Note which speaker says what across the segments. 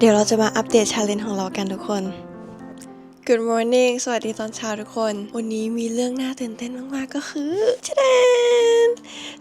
Speaker 1: เดี๋ยวเราจะมาอัปเดตชาเลนจ์ของเรากันทุกคน Good morning สวัสดีตอนเช้าทุกคน วันนี้มีเรื่องน่าตื่นเต้นมาก ๆ ก็คือชะแดน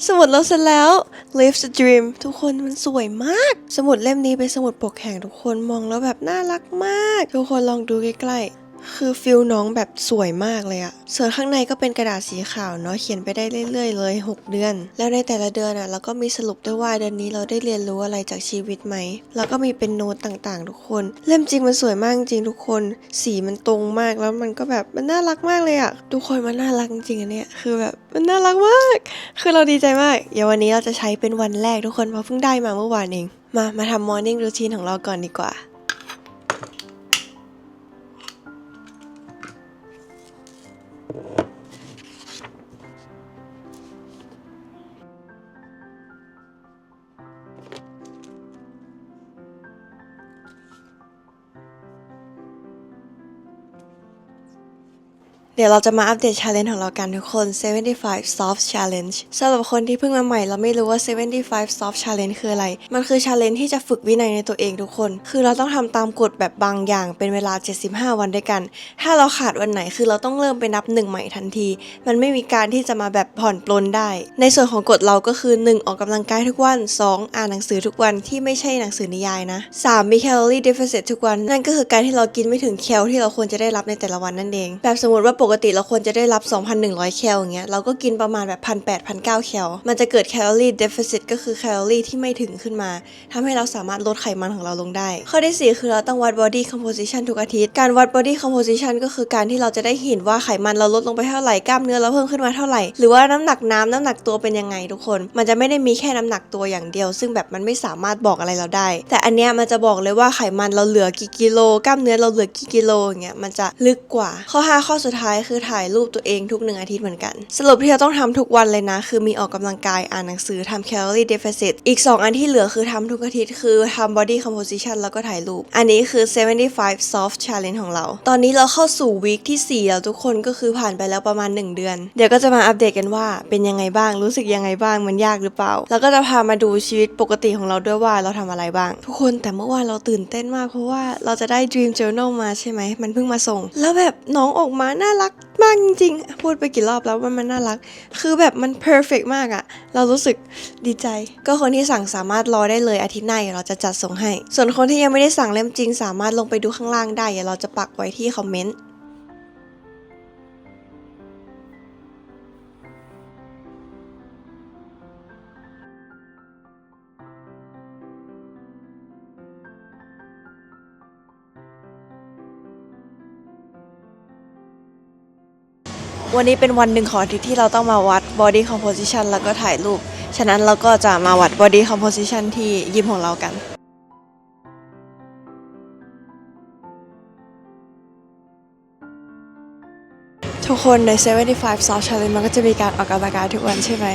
Speaker 1: สมุดเราเสร็จแล้ว Live the Dream ทุกคนมันสวยมาก สมุดเล่มนี้เป็นสมุดปกแข็งทุกคนมองแล้วแบบน่ารักมาก ทุกคนลองดูใกล้ๆ คือฟิลน้องแบบสวยมากเลยอะส่วนข้างในก็เป็นกระดาษสีขาวเนาะเขียนไปได้เรื่อยๆเลย 6 เดือน แล้วในแต่ละเดือนอะเราก็มีสรุปด้วยว่าเดือนนี้เราได้เรียนรู้อะไรจากชีวิตไหม แล้วก็มีเป็นโน้ตต่างๆ ทุกคน เล่มจริงมันสวยมากจริงทุกคน สีมันตรงมากแล้วมันก็แบบมันน่ารักมากเลยอะทุกคนมันน่ารักจริงอันเนี้ยคือแบบมันน่ารักมาก คือเราดีใจมากเดี๋ยววันนี้เราจะใช้เป็นวันแรกทุกคนเพราะเพิ่งได้มาเมื่อวานเอง มามาทำมอร์นิ่งรูทีนของเราก่อนดีกว่า เดี๋ยวเราจะมาอัปเดต challenge ของเรากันทุกคน 75 soft challenge สำหรับคนที่เพิ่งมาใหม่เราไม่รู้ว่า 75 soft challenge คืออะไร มันคือ challenge ที่จะฝึกวินัยในตัวเองทุกคน คือเราต้องทำตามกฎแบบบางอย่างเป็นเวลา 75 วันด้วยกัน ถ้าเราขาดวันไหนคือเราต้องเริ่มไปนับหนึ่งใหม่ทันที มันไม่มีการที่จะมาแบบผ่อนปลนได้ ในส่วนของกฎเราก็คือ 1. ออกกำลังกายทุกวัน 2. อ่านหนังสือทุกวันที่ไม่ใช่หนังสือนิยายนะ 3. มี calorie deficit ทุกวัน นั่นก็คือการที่เรากินไม่ถึงแคลที่เราควรจะได้รับในแต่ละวันนั่นเอง แบบสมมติว่าปกกติเราควรจะได้รับ 2,100 แคลอย่างเงี้ยเราก็กินประมาณแบบ1,800 1,900แคลมันจะเกิด calorie deficit ก็คือแคลอรี่ที่ไม่ถึงขึ้นมาทำให้เราสามารถลดไขมันของเราลงได้ ข้อที่ 4 คือเราต้องวัด body composition ทุกอาทิตย์ การวัด body composition ก็คือการที่เราจะได้เห็นว่าไขมันเราลดลงไปเท่าไหร่กล้ามเนื้อเราเพิ่มขึ้นมาเท่าไหร่ หรือว่าน้ำหนักน้ำน้ำหนักตัวเป็นยังไงทุกคน มันจะไม่ได้มีแค่น้ำหนักตัวอย่างเดียว ซึ่งแบบมันไม่สามารถบอกอะไรเราได้ แต่อันเนี้ยมันจะบอกเลยว่าไขมันเราเหลือกี่กิโลกล้ามเนื้อเราเหลือกี่กิโลอย่างเงี้ยมันจะลึกกว่าข้อ 5 ข้อสุดท้ายคือถ่ายรูปตัวเองทุกหนึ่งอาทิตย์เหมือนกัน สรุปที่เราต้องทำทุกวันเลยนะ คือมีออกกำลังกายอ่านหนังสือทำ calorie deficit อีก 2 อันที่เหลือคือทำทุกอาทิตย์คือทำ body composition แล้วก็ถ่ายรูป อันนี้คือ 75 soft challenge ของเรา ตอนนี้เราเข้าสู่วีคที่ 4 แล้วทุกคนก็คือผ่านไปแล้วประมาณ 1 เดือน เดี๋ยวก็จะมาอัปเดตกันว่าเป็นยังไงบ้างรู้สึกยังไงบ้างมันยากหรือเปล่า แล้วก็จะพามาดูชีวิตปกติของเราด้วยว่าเราทำอะไรบ้าง ทุกคนแต่เมื่อวานเราตื่นเต้นมากเพราะว่าเราจะได้ dream journal มาใช่ไหมมันเพิ่งมาส่ง แล้วแบบน้องออกมาน่ารักมากจริงๆ พูดไปกี่รอบแล้วว่ามันน่ารัก คือแบบมันเพอร์เฟกมากอะเรารู้สึกดีใจ ก็คนที่สั่งสามารถรอได้เลยอาทิตย์หน้าเดี๋ยวเราจะจัดส่งให้ ส่วนคนที่ยังไม่ได้สั่งเล่มจริง สามารถลงไปดูข้างล่างได้เดี๋ยวเราจะปักไว้ที่คอมเมนต์ วันนี้เป็นวันหนึ่งของอาทิตย์ที่เราต้องมาวัด body composition แล้วก็ถ่ายรูป ฉะนั้นเราก็จะมาวัด body composition ที่ยิมของเรากัน ทุกคนใน 75 Soft Challenge มันก็จะมีการออกกำลังกายทุกวันใช่ไหม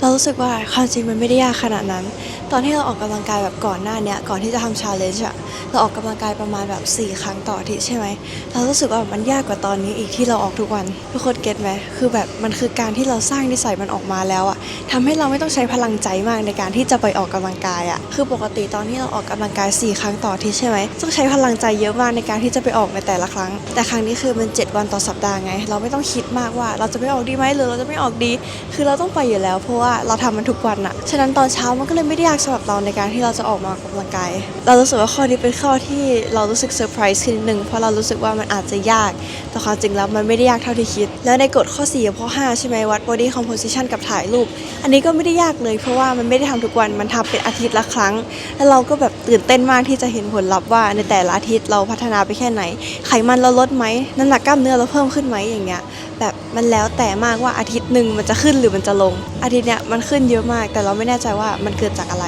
Speaker 1: เรารู้สึกว่าความจริงมันไม่ได้ยากขนาดนั้น ตอนที่เราออกกำลังกายแบบก่อนหน้าเนี้ยก่อนที่จะทำ challenge อะเราออกกำลังกายประมาณแบบ 4 ครั้งต่ออาทิตย์ใช่ไหม เรารู้สึกว่ามันยากกว่าตอนนี้อีกที่เราออกทุกวัน ทุกคนเก็ตไหม คือแบบมันคือการที่เราสร้างนิสัยมันออกมาแล้วอะทำให้เราไม่ต้องใช้พลังใจมากในการที่จะไปออกกำลังกายอะคือปกติตอนที่เราออกกำลังกาย 4 ครั้งต่ออาทิตย์ใช่ไหมต้องใช้พลังใจเยอะมากในการที่จะไปออกในแต่ละครั้ง แต่ครั้งนี้คือมัน 7 วันต่อสัปดาห์ไง เราไม่ต้ององคิดมากว่าเราจะไม่ออกดีไหมหรือเราจะไม่ออกดี คือเราต้องไปอยู่แล้ว เพราะว่าเราทำมันทุกวันอะฉะนั้นตอนเช้ามันก็เลยไม่ได้ยากสำหรับเราในการที่เราจะออกมาออกกำลังกายเรารู้สึกว่าข้อนี้เป็นข้อที่เรารู้สึกเซอร์ไพรส์ขึ้นหนึ่งเพราะเรารู้สึกว่ามันอาจจะยากแต่ความจริงแล้วมันไม่ได้ยากเท่าที่คิด แล้วในกฎข้อ4กับข้อ5ใช่ไหมวัด body composition กับถ่ายรูป อันนี้ก็ไม่ได้ยากเลย เพราะว่ามันไม่ได้ทำทุกวันมันทำเป็นอาทิตย์ละครั้ง แล้วเราก็แบบตื่นเต้นมากที่จะเห็นผลลัพธ์ว่าในแต่ละอาทิตย์เราพัฒนาไปแค่ไหน ไขมันเราลดไหมน้ำหนักกล้ามเนื้อเราเพิ่มขึ้นไหมอย่างเงี้ยแบบมันแล้วแต่มากว่าอาทิตย์หนึ่งมันจะขึ้นหรือมันจะลง อาทิตย์เนี้ยมันขึ้นเยอะมาก แต่เราไม่แน่ใจว่ามันเกิดจากอะไร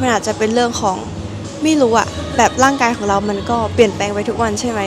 Speaker 1: มันอาจจะเป็นเรื่องของไม่รู้อะแบบร่างกายของเรามันก็เปลี่ยนแปลงไปทุกวันใช่ไหม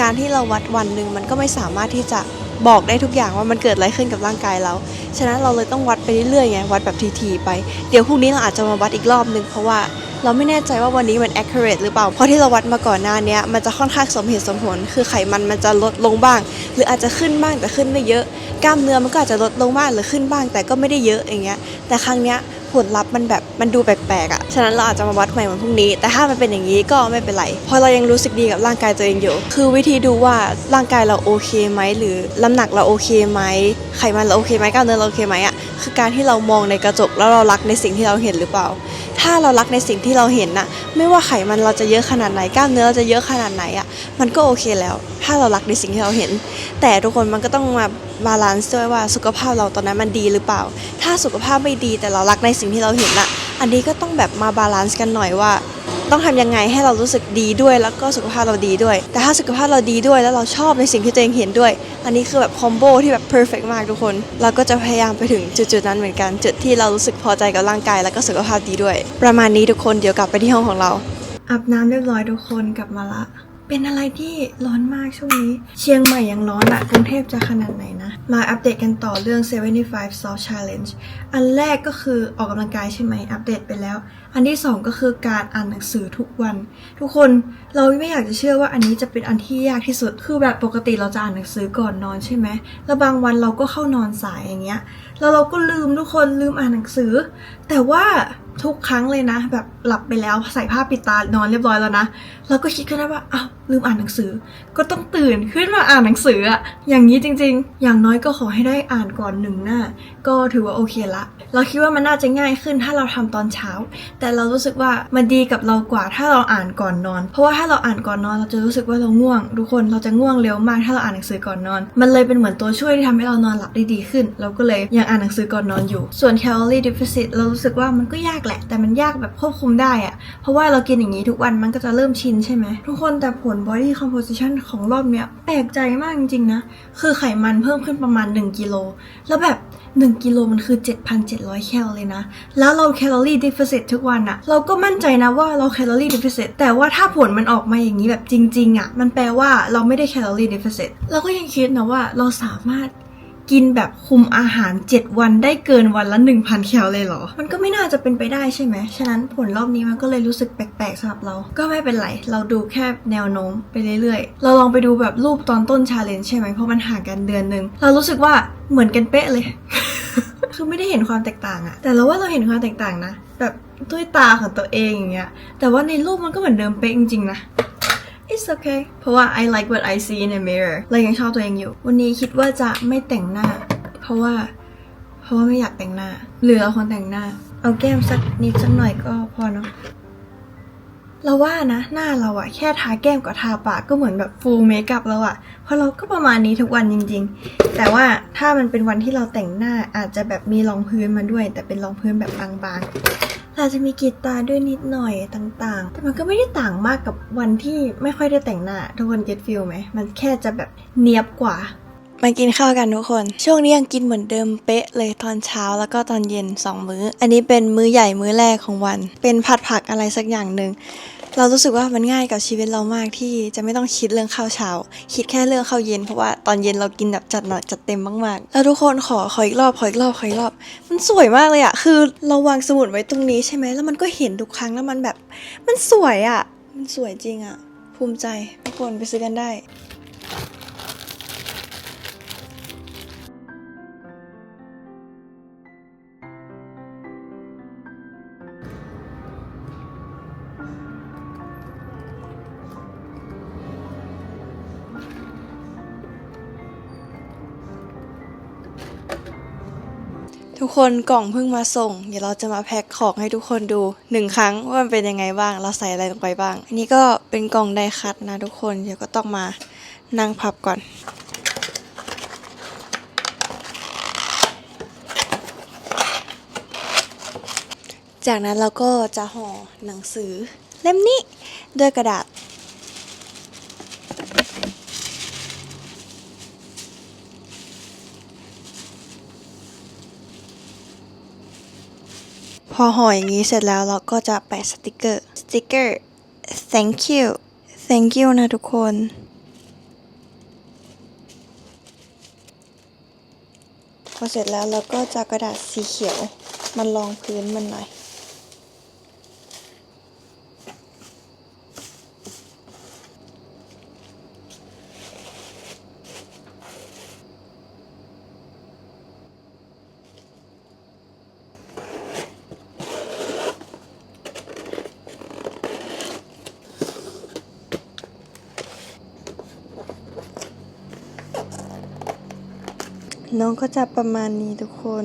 Speaker 1: การที่เราวัดวันหนึ่งมันก็ไม่สามารถที่จะบอกได้ทุกอย่างว่ามันเกิดอะไรขึ้นกับร่างกายเรา ฉะนั้นเราเลยต้องวัดไปเรื่อยๆไงวัดแบบทีๆไป เดี๋ยวพรุ่งนี้เราอาจจะมาวัดอีกรอบหนึ่งเพราะว่า เราไม่แน่ใจว่าวันนี้มัน accurate หรือเปล่า เพราะที่เราวัดมาก่อนหน้านี้มันจะค่อนข้างสมเหตุสมผล คือไขมันมันจะลดลงบ้าง หรืออาจจะขึ้นบ้างแต่ขึ้นไม่เยอะ กล้ามเนื้อมันก็อาจจะลดลงบ้างหรือขึ้นบ้าง แต่ก็ไม่ได้เยอะอย่างเงี้ย แต่ครั้งเนี้ยผลลัพธ์มันแบบมันดูแปลกๆอะ่ะ ฉะนั้นเราอาจจะมาวัดใหม่วันพรุ่งนี้ แต่ถ้ามันเป็นอย่างนี้ก็ไม่เป็นไร เพราะเรายังรู้สึกดีกับร่างกายตัวเองอยู่ คือวิธีดูว่าร่างกายเราโอเคไหม หรือน้ำหนักเราโอเคไหม ไขมันเราโอเคไหมกล้ามเนื้อเราโอเคไหมอะ่ะ คือการที่เรามองในกระจกแล้วเรารักในสิ่งที่เราเห็นหรือเปล่า ถ้าเรารักในสิ่งที่เราเห็นน่ะ ไม่ว่าไขมันเราจะเยอะขนาดไหนกล้ามเนื้อเราจะเยอะขนาดไหนอะมันก็โอเคแล้ว ถ้าเรารักในสิ่งที่เราเห็น แต่ทุกคนมันก็ต้องมาบาลานซ์ด้วยว่าสุขภาพเราตอนนั้นมันดีหรือเปล่า ถ้าสุขภาพไม่ดีแต่เรารักในสิ่งที่เราเห็นน่ะ อันนี้ก็ต้องแบบมาบาลานซ์กันหน่อยว่า ต้องทำยังไงให้เรารู้สึกดีด้วย แล้วก็สุขภาพเราดีด้วย แต่ถ้าสุขภาพเราดีด้วยแล้วเราชอบในสิ่งที่ตัวเองเห็นด้วย อันนี้คือแบบคอมโบที่แบบเพอร์เฟกมากทุกคน เราก็จะพยายามไปถึงจุดๆนั้นเหมือนกัน จุดที่เรารู้สึกพอใจกับร่างกาย แล้วก็สุขภาพดีด้วย ประมาณนี้ทุกคนเดี๋ยวกลับไปที่ห้องของเราอาบน้ำเรียบร้อยทุกคนกลับมาละ เป็นอะไรที่ร้อนมากช่วงนี้ เชียงใหม่ยังร้อนอะกรุงเทพจะขนาดไหนนะ มาอัปเดตกันต่อเรื่อง 75 Soft Challenge อันแรกก็คือออกกำลังกายใช่ไหมอัปเดตไปแล้ว อันที่สองก็คือการอ่านหนังสือทุกวัน ทุกคนเราไม่อยากจะเชื่อว่าอันนี้จะเป็นอันที่ยากที่สุด คือแบบปกติเราจะอ่านหนังสือก่อนนอนใช่ไหมแล้วบางวันเราก็เข้านอนสายอย่างเงี้ยแล้วเราก็ลืมทุกคนลืมอ่านหนังสือ แต่ว่าทุกครั้งเลยนะ แบบหลับไปแล้วใส่ผ้าปิดตานอนเรียบร้อยแล้วนะเราก็คิดขึ้นได้ว่าอ้าวลืมอ่านหนังสือ ก็ต้องตื่นขึ้นมาอ่านหนังสืออะอย่างนี้จริง ๆ อย่างน้อยก็ขอให้ได้อ่านก่อนหนึ่งหน้า ก็ถือว่าโอเคละ เราคิดว่ามันน่าจะง่ายขึ้นถ้าเราทำตอนเช้า แต่เรารู้สึกว่ามันดีกับเรากว่าถ้าเราอ่านก่อนนอน เพราะว่าถ้าเราอ่านก่อนนอน เราจะรู้สึกว่าเราง่วง ทุกคนเราจะง่วงเร็วมากถ้าเราอ่านหนังสือก่อนนอน มันเลยเป็นเหมือนตัวช่วยที่ทำให้เรานอนหลับได้ดีขึ้น เราก็เลยยังอ่านหนังสือก่อนนอนอยู่ ส่วน calorie deficit เรารู้สึกว่ามันก็ยากแหละ แต่มันยากแบบควบคุมได้อะเพราะว่าเรากินอย่างนี้ทุกวันมันก็จะเริ่มชินใช่ไหมทุกคนแต่ผล body composition ของรอบเนี้ยแปลกใจมากจริงๆนะ คือไขมันเพิ่มขึ้นประมาณ 1กิโลแล้วแบบ 1กิโลมันคือ 7,700 แคลเลยนะ แล้วเราแคลอรี่ deficit ทุกวันอะเราก็มั่นใจนะว่าเราแคลอรี่ deficit แต่ว่าถ้าผลมันออกมาอย่างนี้แบบจริงๆอะมันแปลว่าเราไม่ได้แคลอรี่ deficit เราก็ยังคิดนะว่าเราสามารถ กินแบบคุมอาหาร 7 วันได้เกินวันละ 1,000 แคลเลยเหรอ มันก็ไม่น่าจะเป็นไปได้ใช่ไหม ฉะนั้นผลรอบนี้มันก็เลยรู้สึกแปลกๆสำหรับเรา ก็ไม่เป็นไร เราดูแค่แนวโน้มไปเรื่อยๆ เราลองไปดูแบบรูปตอนต้นชาเลนจ์ใช่ไหม เพราะมันห่างกันเดือนหนึ่ง เรารู้สึกว่าเหมือนกันเป๊ะเลย คือไม่ได้เห็นความแตกต่างอะแต่เราว่าเราเห็นความแตกต่างนะ แบบด้วยตาของตัวเองอย่างเงี้ย แต่ว่าในรูปมันก็เหมือนเดิมเป๊ะจริงๆนะ It's okay เพราะว่า I like what I see in a mirror เรายังชอบตัวเองอยู่ วันนี้คิดว่าจะไม่แต่งหน้า เพราะว่า เพราะว่าไม่อยากแต่งหน้าเหลือคนแต่งหน้า เอาแก้มสักนิดสักหน่อยก็พอเนาะเราว่านะ หน้าเราอะแค่ทาแก้มกับทาปากก็เหมือนแบบฟูลเมคอัพแล้วอะเพราะเราก็ประมาณนี้ทุกวันจริง ๆ แต่ว่าถ้ามันเป็นวันที่เราแต่งหน้าอาจจะแบบมีรองพื้นมาด้วย แต่เป็นรองพื้นแบบบางๆ เราจะมีกรีดตาด้วยนิดหน่อยต่างๆ แต่มันก็ไม่ได้ต่างมากกับวันที่ไม่ค่อยได้แต่งหน้า ทุกคนเก็ตฟิลไหม มันแค่จะแบบเนียบกว่ามากินข้าวกันทุกคน ช่วงนี้ยังกินเหมือนเดิมเป๊ะเลยตอนเช้าแล้วก็ตอนเย็น 2 มื้อ อันนี้เป็นมื้อใหญ่มื้อแรกของวัน เป็นผัดผักอะไรสักอย่างหนึ่ง เรารู้สึกว่ามันง่ายกับชีวิตเรามากที่จะไม่ต้องคิดเรื่องข้าวเช้า คิดแค่เรื่องข้าวเย็นเพราะว่าตอนเย็นเรากินแบบจัดหนักจัดเต็มมากๆ แล้วทุกคนขอขออีกรอบขออีกรอบขออีกรอบ มันสวยมากเลยอะคือเราวางสมุดไว้ตรงนี้ใช่ไหมแล้วมันก็เห็นทุกครั้งแล้วมันแบบ มันสวยอะมันสวยจริงอะภูมิใจทุกคนไปซื้อกันได้ ทุกคนกล่องเพิ่งมาส่ง เดี๋ยวเราจะมาแพ็คของให้ทุกคนดูหนึ่งครั้งว่ามันเป็นยังไงบ้าง เราใส่อะไรลงไปบ้าง อันนี้ก็เป็นกล่องไดคัตนะทุกคน เดี๋ยวก็ต้องมานั่งพับก่อน จากนั้นเราก็จะห่อหนังสือเล่มนี้ด้วยกระดาษ อห่ออย่างนี้เสร็จแล้วเราก็จะแปะสติกเกอร์ สติกเกอร์ thank you thank you นะทุกคน พอเสร็จแล้วเราก็จะกระดาษสีเขียวมันรองพื้นมันหน่อย น้องก็จะประมาณนี้ทุกคน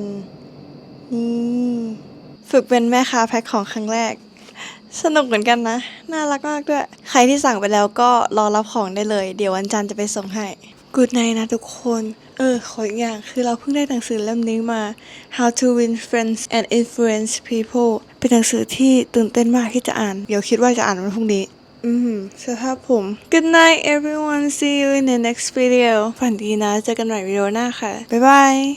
Speaker 1: นี่ ฝึกเป็นแม่ค้าแพ็คของครั้งแรก สนุกเหมือนกันนะ น่ารักมากด้วย ใครที่สั่งไปแล้วก็รอรับของได้เลย เดี๋ยววันจันทร์จะไปส่งให้ Good night นะทุกคน เออ ขออีกอย่างคือเราเพิ่งได้หนังสือเล่มนี้มา How to Win Friends and Influence People เป็นหนังสือที่ตื่นเต้นมากที่จะอ่าน เดี๋ยวคิดว่าจะอ่านวันพรุ่งนี้ อืมสภาพผม Good night everyone see you in the next video ฝันดีนะ เจอกันใหม่วิดีโอหน้าค่ะ บ๊ายบาย